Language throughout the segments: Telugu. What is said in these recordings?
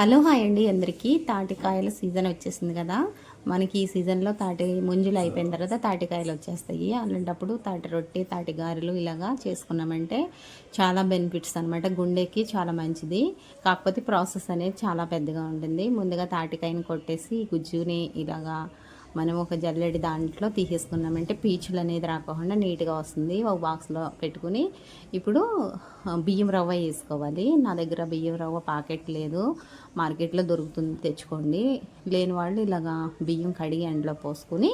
హలో హాయ్ అండి అందరికీ. తాటికాయల సీజన్ వచ్చేసింది కదా. మనకి ఈ సీజన్లో తాటి ముంజులు అయిపోయిన తర్వాత తాటికాయలు వచ్చేస్తాయి. అలాంటప్పుడు తాటి రొట్టె తాటి గారెలు ఇలాగా చేసుకున్నామంటే చాలా బెనిఫిట్స్ అనమాట గుండెకి చాలా మంచిది. కాకపోతే ప్రాసెస్ అనేది చాలా పెద్దగా ఉంటుంది. ముందుగా తాటికాయని కొట్టేసి గుజ్జుని ఇలాగా మనం ఒక జల్లెడి దాంట్లో తీసేసుకున్నామంటే పీచులు అనేది రాకుండా నీట్గా వస్తుంది. ఒక బాక్స్లో పెట్టుకుని ఇప్పుడు బియ్యం రవ్వ వేసుకోవాలి. నా దగ్గర బియ్యం రవ్వ పాకెట్ లేదు. మార్కెట్లో దొరుకుతుంది తెచ్చుకోండి. లేని వాళ్ళు ఇలాగా బియ్యం కడిగి ఎండలో పోసుకుని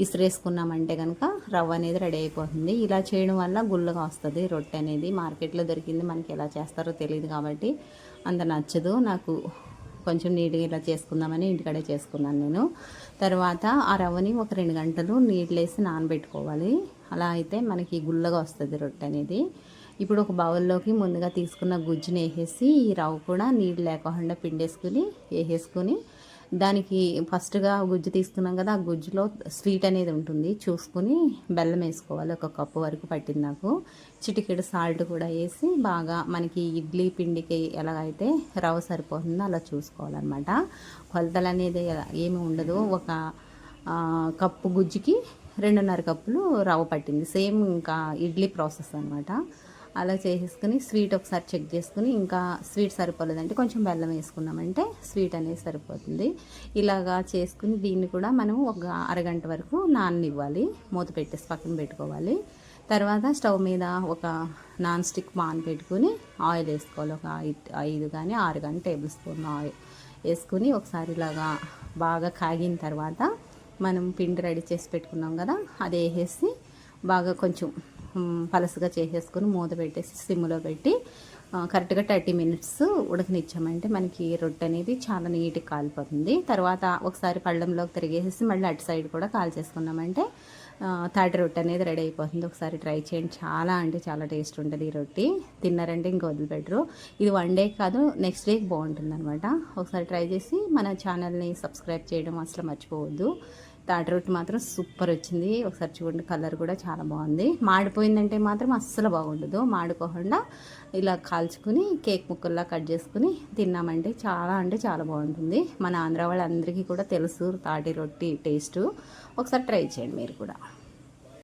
ఇసిరేసుకున్నామంటే కనుక రవ్వ అనేది రెడీ అయిపోతుంది. ఇలా చేయడం వల్ల గుల్లగా వస్తుంది. రొట్టె అనేది మార్కెట్లో దొరికింది. మనకి ఎలా చేస్తారో తెలియదు కాబట్టి అంత నచ్చదు. నాకు కొంచెం నీట్గా ఇలా చేసుకుందామని ఇంటికాడే చేసుకున్నాను నేను. తర్వాత ఆ రవ్వని ఒక రెండు గంటలు నీళ్ళు వేసి నానబెట్టుకోవాలి. అలా అయితే మనకి గుల్లగా వస్తుంది రొట్టె అనేది. ఇప్పుడు ఒక బౌల్లోకి ముందుగా తీసుకున్న గుజ్జుని వేసేసి ఈ రవ్వ కూడా నీళ్ళు లేకుండా పిండేసుకుని వేసేసుకుని దానికి ఫస్ట్గా గుజ్జు తీసుకున్నాం కదా ఆ గుజ్జులో స్వీట్ అనేది ఉంటుంది. చూసుకుని బెల్లం వేసుకోవాలి ఒక కప్పు వరకు పట్టింది నాకు. చిటికెడు సాల్ట్ కూడా వేసి బాగా మనకి ఇడ్లీ పిండికి ఎలాగైతే రవ్వ సరిపోతుందో అలా చూసుకోవాలన్నమాట. కొలతలు అనేది ఏమి ఏమీ ఉండదు. ఒక కప్పు గుజ్జుకి రెండున్నర కప్పులు రవ్వ పట్టింది. సేమ్ ఇంకా ఇడ్లీ ప్రాసెస్ అనమాట అలా చేసేసుకుని స్వీట్ ఒకసారి చెక్ చేసుకుని ఇంకా స్వీట్ సరిపోలేదంటే కొంచెం బెల్లం వేసుకున్నామంటే స్వీట్ అనేది సరిపోతుంది. ఇలాగా చేసుకుని దీన్ని కూడా మనం ఒక అరగంట వరకు నాననివ్వాలి. మూత పెట్టేసి పక్కన పెట్టుకోవాలి. తర్వాత స్టవ్ మీద ఒక నాన్ స్టిక్ పాన్ పెట్టుకుని ఆయిల్ వేసుకోవాలి. ఒక ఐదు ఐదు కానీ ఆరు కానీ టేబుల్ స్పూన్ ఆయిల్ వేసుకుని ఒకసారి ఇలాగా బాగా కాగిన తర్వాత మనం పిండి రెడీ చేసి పెట్టుకున్నాం కదా అది వేసేసి బాగా కొంచెం పలసగా చేసేసుకొని మూత పెట్టేసి సిమ్లో పెట్టి కరెక్ట్గా థర్టీ మినిట్స్ ఉడకనిచ్చామంటే మనకి రొట్టె అనేది చాలా నీట్గా కాలిపోతుంది. తర్వాత ఒకసారి పళ్ళంలోకి తిరిగేసేసి మళ్ళీ అటు సైడ్ కూడా కాల్ చేసుకున్నామంటే తాటి రొట్టె అనేది రెడీ అయిపోతుంది. ఒకసారి ట్రై చేయండి. చాలా అంటే చాలా టేస్ట్ ఉంటుంది ఈ రొట్టి. తిన్నారంటే ఇంక వదిలిపెట్టరు. ఇది వన్ డే కాదు నెక్స్ట్ డేకి బాగుంటుంది అనమాట ఒకసారి ట్రై చేసి మన ఛానల్ని సబ్స్క్రైబ్ చేయడం అసలు మర్చిపోవద్దు. తాటి రొట్టి మాత్రం సూపర్ వచ్చింది. ఒకసారి చూడండి కలర్ కూడా చాలా బాగుంది. మాడిపోయిందంటే మాత్రం అస్సలు బాగుండదు. మాడుకోకుండా ఇలా కాల్చుకుని కేక్ ముక్కల్లా కట్ చేసుకుని తిన్నామంటే చాలా అంటే చాలా బాగుంటుంది. మన ఆంధ్ర వాళ్ళందరికీ కూడా తెలుసు తాటి రొట్టి టేస్ట్. ఒకసారి ట్రై చేయండి మీరు కూడా.